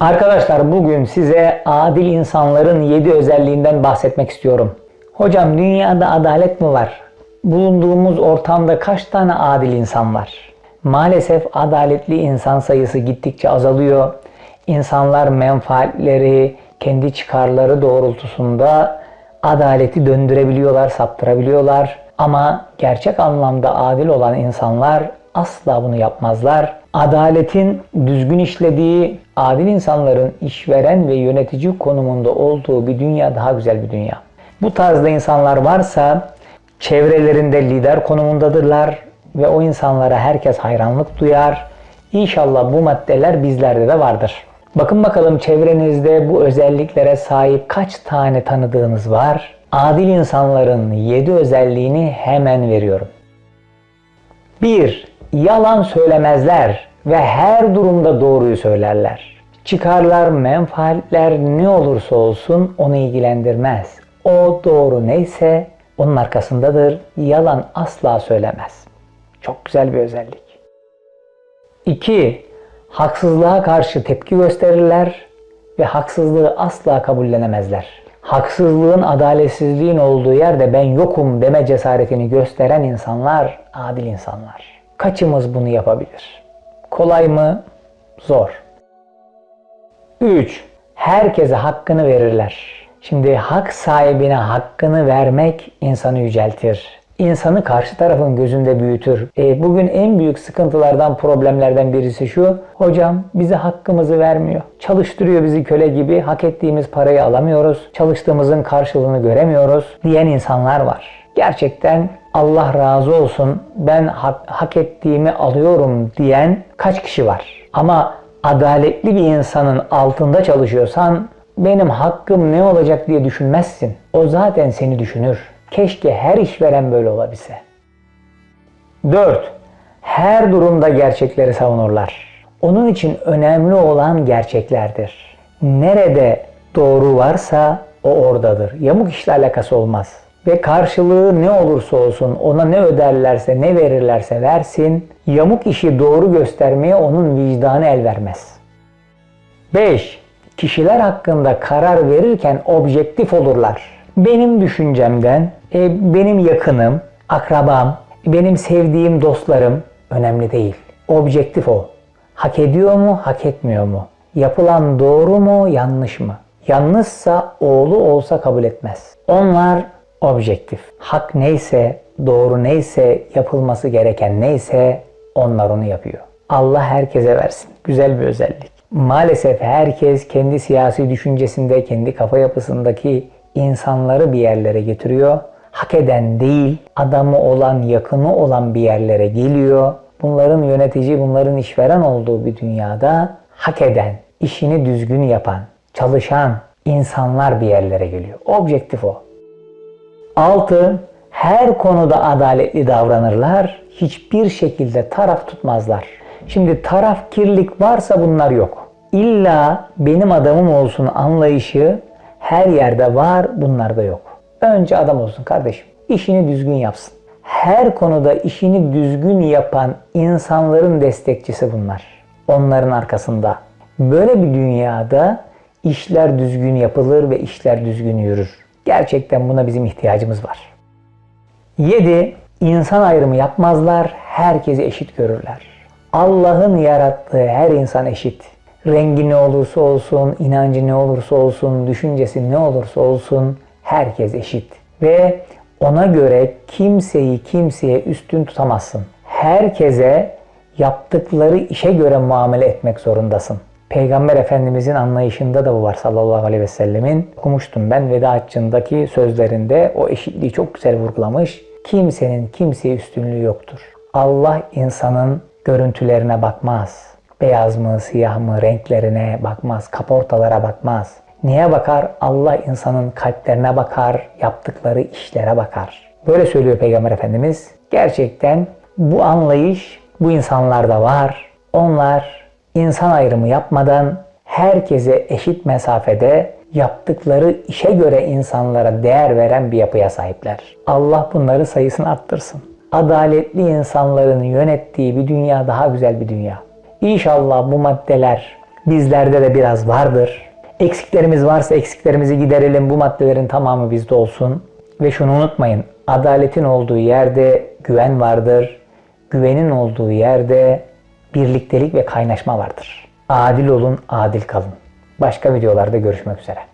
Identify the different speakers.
Speaker 1: Arkadaşlar bugün size adil insanların 7 özelliğinden bahsetmek istiyorum. Hocam dünyada adalet mi var? Bulunduğumuz ortamda kaç tane adil insan var? Maalesef adaletli insan sayısı gittikçe azalıyor. İnsanlar menfaatleri, kendi çıkarları doğrultusunda adaleti döndürebiliyorlar, saptırabiliyorlar. Ama gerçek anlamda adil olan insanlar asla bunu yapmazlar. Adaletin düzgün işlediği, adil insanların işveren ve yönetici konumunda olduğu bir dünya daha güzel bir dünya. Bu tarzda insanlar varsa çevrelerinde lider konumundadırlar ve o insanlara herkes hayranlık duyar. İnşallah bu maddeler bizlerde de vardır. Bakın bakalım çevrenizde bu özelliklere sahip kaç tane tanıdığınız var? Adil insanların 7 özelliğini hemen veriyorum. 1. Yalan söylemezler ve her durumda doğruyu söylerler. Çıkarlar, menfaatler ne olursa olsun onu ilgilendirmez. O doğru neyse onun arkasındadır. Yalan asla söylemez. Çok güzel bir özellik. 2. Haksızlığa karşı tepki gösterirler ve haksızlığı asla kabullenemezler. Haksızlığın, adaletsizliğin olduğu yerde ben yokum deme cesaretini gösteren insanlar adil insanlar. Kaçımız bunu yapabilir? Kolay mı? Zor. 3. Herkese hakkını verirler. Şimdi hak sahibine hakkını vermek insanı yüceltir. İnsanı karşı tarafın gözünde büyütür. E, bugün en büyük sıkıntılardan, problemlerden birisi şu. Hocam bize hakkımızı vermiyor. Çalıştırıyor bizi köle gibi. Hak ettiğimiz parayı alamıyoruz. Çalıştığımızın karşılığını göremiyoruz diyen insanlar var. Gerçekten Allah razı olsun ben hak, hak ettiğimi alıyorum diyen kaç kişi var. Ama adaletli bir insanın altında çalışıyorsan benim hakkım ne olacak diye düşünmezsin. O zaten seni düşünür. Keşke her işveren böyle olabilse. 4. Her durumda gerçekleri savunurlar. Onun için önemli olan gerçeklerdir. Nerede doğru varsa o oradadır. Yamuk işle alakası olmaz. Ve karşılığı ne olursa olsun ona ne öderlerse ne verirlerse versin yamuk işi doğru göstermeye onun vicdanı el vermez. 5. Kişiler hakkında karar verirken objektif olurlar. Benim düşüncemden e, benim yakınım, akrabam, benim sevdiğim dostlarım önemli değil. Objektif o. Hak ediyor mu, hak etmiyor mu? Yapılan doğru mu, yanlış mı? Yanlışsa oğlu olsa kabul etmez. Onlar objektif. Hak neyse, doğru neyse, yapılması gereken neyse onlar onu yapıyor. Allah herkese versin. Güzel bir özellik. Maalesef herkes kendi siyasi düşüncesinde, kendi kafa yapısındaki insanları bir yerlere getiriyor. Hak eden değil, adamı olan, yakını olan bir yerlere geliyor. Bunların yönetici, bunların işveren olduğu bir dünyada hak eden, işini düzgün yapan, çalışan insanlar bir yerlere geliyor. Objektif o. 6. Her konuda adaletli davranırlar. Hiçbir şekilde taraf tutmazlar. Şimdi taraf kirlik varsa bunlar yok. İlla benim adamım olsun anlayışı her yerde var, bunlarda yok. Önce adam olsun kardeşim. İşini düzgün yapsın. Her konuda işini düzgün yapan insanların destekçisi bunlar. Onların arkasında. Böyle bir dünyada işler düzgün yapılır ve işler düzgün yürür. Gerçekten buna bizim ihtiyacımız var. 7. İnsan ayrımı yapmazlar, herkesi eşit görürler. Allah'ın yarattığı her insan eşit. Rengi ne olursa olsun, inancı ne olursa olsun, düşüncesi ne olursa olsun herkes eşit. Ve ona göre kimseyi kimseye üstün tutamazsın. Herkese yaptıkları işe göre muamele etmek zorundasın. Peygamber Efendimizin anlayışında da bu var sallallahu aleyhi ve sellemin. Okumuştum ben veda haccındaki sözlerinde o eşitliği çok güzel vurgulamış. Kimsenin kimseye üstünlüğü yoktur. Allah insanın görüntülerine bakmaz. Beyaz mı, siyah mı, renklerine bakmaz, kaportalara bakmaz. Neye bakar? Allah insanın kalplerine bakar, yaptıkları işlere bakar. Böyle söylüyor Peygamber Efendimiz. Gerçekten bu anlayış bu insanlarda var. Onlar insan ayrımı yapmadan herkese eşit mesafede yaptıkları işe göre insanlara değer veren bir yapıya sahipler. Allah bunları sayısını arttırsın. Adaletli insanların yönettiği bir dünya daha güzel bir dünya. İnşallah bu maddeler Bizlerde de biraz vardır. Eksiklerimiz varsa eksiklerimizi giderelim. Bu maddelerin tamamı bizde olsun. Ve şunu unutmayın. Adaletin olduğu yerde güven vardır. Güvenin olduğu yerde birliktelik ve kaynaşma vardır. Adil olun, adil kalın. Başka videolarda görüşmek üzere.